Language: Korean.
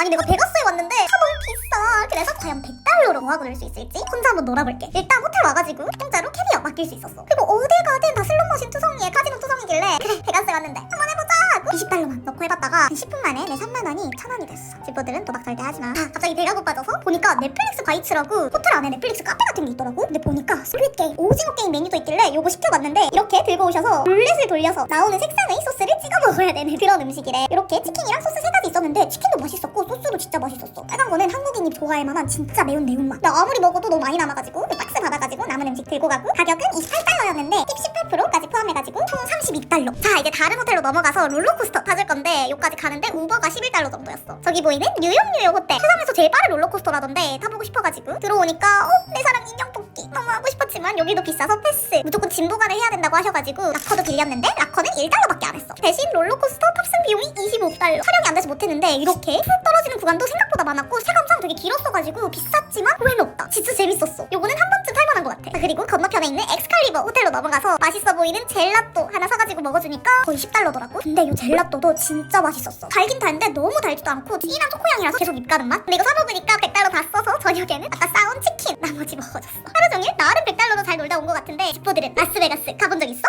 아니 내가 베가스에 왔는데 다 너무 비싸 그래서 과연 100달러로 뭐 하고 놀수 있을지? 혼자 한번 놀아볼게. 일단 호텔 와가지고 공짜로 캐비어 맡길 수 있었어. 그리고 어딜 가든 다 슬롯머신 투성이에 카지노 투성이길래 그래 베가스에 왔는데 한번 해보자! 하고 20달러만 넣고 해봤다가 한 10분 만에 내 3만원이 1000원이 됐어. 집보들은 도박 절대 하지마. 아, 갑자기 배가 고파져서 보니까 넷플릭스 가이츠라고 호텔 안에 넷플릭스 카페 같은 게 있더라고. 근데 보니까 스quid 게임 오징어 게임 메뉴도 있길래 요거 시켜봤는데 이렇게 들고 오셔서 룰렛을 돌려서 나오는 색상의 소스를 먹어야 되는 그런 음식이래. 이렇게 치킨이랑 소스 세 가지 있었는데 치킨도 맛있었고 소스도 진짜 맛있었어. 빨간 거는 한국인이 좋아할 만한 진짜 매운 매운맛 나 아무리 먹어도 너무 많이 남아가지고 박스 받아가지고 남은 음식 들고 가고 가격은 28달러였는데 팁 18%까지 포함해가지고 총 32달러. 자 이제 다른 호텔로 넘어가서 롤러코스터 타줄 건데 여기까지 가는데 우버가 11달러 정도였어. 저기 보이는 뉴욕 뉴욕 호텔. 세상에서 제일 빠른 롤러코스터라던데 타보고 싶어가지고 들어오니까 어? 내 사랑 인형 뽑 싶었지만 여기도 비싸서 패스. 무조건 진보관을 해야 된다고 하셔가지고 라커도 빌렸는데 라커는 1달러밖에 안 했어. 대신 롤러코스터 탑승 비용이 25달러. 촬영이 안 돼서 못했는데 이렇게 훅 떨어지는 구간도 생각보다 많았고 체감상 되게 길었어가지고 비쌌지만 후회는 없다. 진짜 재밌었어. 요거는 한 번쯤 탈만한 것 같아. 아, 그리고 건너편에 있는 엑스칼리버 호텔로 넘어가서 맛있어 보이는 젤라또 하나 사가지고 먹어주니까 거의 10달러더라고. 근데 요 젤라또도 진짜 맛있었어. 달긴 달는데 너무 달지도 않고 진한 초코향이라서 계속 입가는 맛 근데 이거 사먹으니까 100달러 다 써서 저녁에는 아까 싸온 치킨 나머지 먹어줬어. 하루 종일 나름 100달러로 잘 놀다 온 것 같은데 집보들은 라스베가스 가본 적 있어?